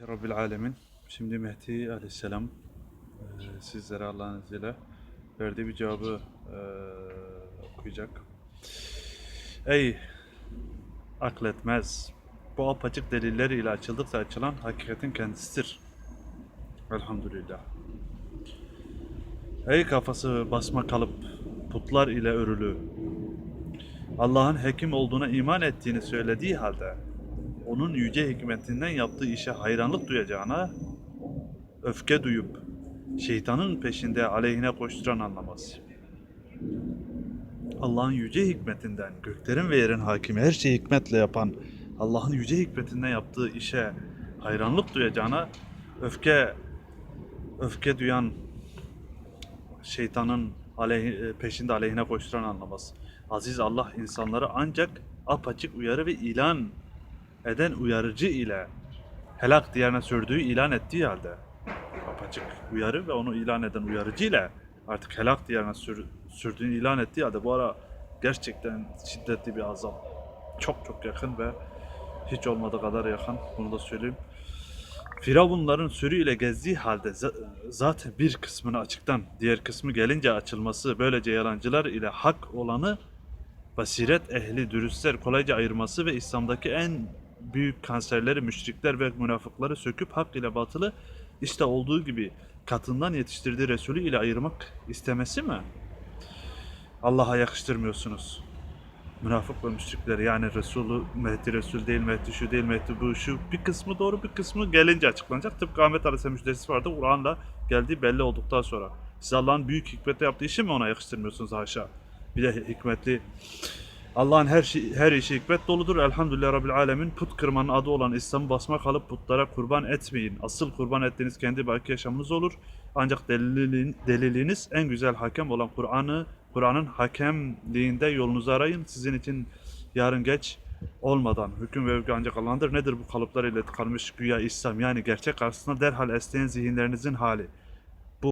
Rabbil Alemin. Şimdi Mehdi Aleyhisselam e, sizlere Allah'ın izniyle verdiği bir cevabı e, okuyacak. Ey akletmez! Bu apaçık deliller ile açıldıkça açılan hakikatin kendisidir. Elhamdülillah. Ey kafası basma kalıp putlar ile örülü. Allah'ın hekim olduğuna iman ettiğini söylediği halde onun yüce hikmetinden yaptığı işe hayranlık duyacağına öfke duyup şeytanın peşinde aleyhine koşturan anlamaz. Allah'ın yüce hikmetinden, göklerin ve yerin hakimi her şeyi hikmetle yapan Allah'ın yüce hikmetinden yaptığı işe hayranlık duyacağına öfke öfke duyan şeytanın aleyh, peşinde aleyhine koşturan anlamaz. Aziz Allah insanları ancak apaçık uyarı ve ilan eden uyarıcı ile helak diyarına sürdüğü ilan ettiği halde apaçık uyarı ve onu ilan eden uyarıcı ile artık helak diyarına sür, sürdüğünü ilan ettiği halde bu ara gerçekten şiddetli bir azap. Çok çok yakın ve hiç olmadığı kadar yakın. Bunu da söyleyeyim. Firavunların sürüyle gezdiği halde za- zaten bir kısmını açıktan diğer kısmı gelince açılması böylece yalancılar ile hak olanı basiret ehli dürüstler kolayca ayırması ve İslam'daki en büyük kanserleri müşrikler ve münafıkları söküp hak ile batılı işte olduğu gibi katından yetiştirdiği Resulü ile ayırmak istemesi mi? Allah'a yakıştırmıyorsunuz. Münafık ve müşrikleri yani Resulü Mehdi Resul değil, Mehdi şu değil, Mehdi bu şu bir kısmı doğru bir kısmı gelince açıklanacak. Tıpkı Ahmet Aleyhisselam müjdesi vardı. Kur'an'la geldiği belli olduktan sonra. Siz Allah'ın büyük hikmetle yaptığı işi mi ona yakıştırmıyorsunuz haşa? Bir de hikmetli Allah'ın her şey, her işi hikmet doludur. Elhamdülillah Rabbil Alemin. Put kırmanın adı olan İslam'ı basma kalıp putlara kurban etmeyin. Asıl kurban ettiğiniz kendi belki yaşamınız olur. Ancak delilin, deliliniz en güzel hakem olan Kur'an'ı, Kur'an'ın hakemliğinde yolunuzu arayın. Sizin için yarın geç olmadan hüküm ve övgü ancak Allah'ındır. Nedir bu kalıplar ile tıkanmış güya İslam yani gerçek karşısında derhal esneyen zihinlerinizin hali.